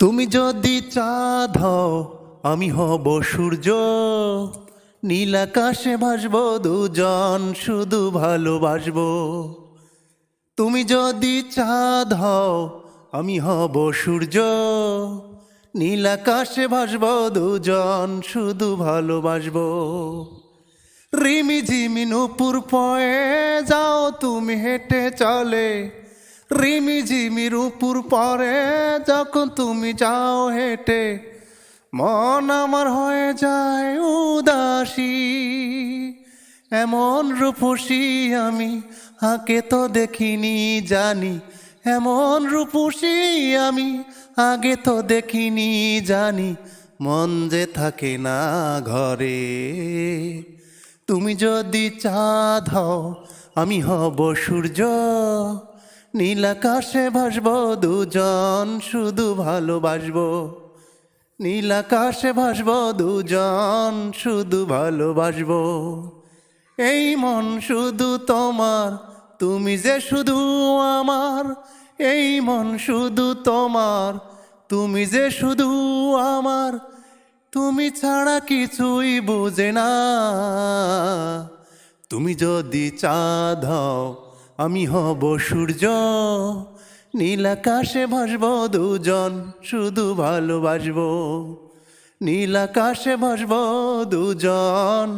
তুমি যদি চাঁদ হও, আমি হব সূর্য। নীল আকাশে ভাসব, দুজন শুধু ভালোবাসব। তুমি যদি চাঁদ হও, আমি হব সূর্য। নীল আকাশে ভাসব, দুজন শুধু ভালোবাসব। রিমি ঝিমি নুপুর পয়ে যাও, তুমি হেঁটে চলে। রিমি ঝিমির উপর পরে যখন তুমি যাও হেঁটে, মন আমার হয়ে যায় উদাসী। এমন রূপসী আমি, আগে তো দেখিনি জানি। এমন রূপসী আমি, আগে তো দেখিনি জানি। মন যে থাকে না ঘরে, তুমি যদি চাঁদ হও, আমি হব সূর্য। নীল আকাশে ভাসব দুজন, শুধু ভালোবাসব। নীল আকাশে ভাসব দুজন, শুধু ভালোবাসব। এই মন শুধু তোমার, তুমি যে শুধু আমার। এই মন শুধু তোমার, তুমি যে শুধু আমার। তুমি ছাড়া কিছুই বোঝে না। তুমি যদি চাঁদ হও আমি হব সূর্য নীল আকাশে ভাসব দুজন শুধু ভালোবাসব। নীল আকাশে ভাসব দুজন।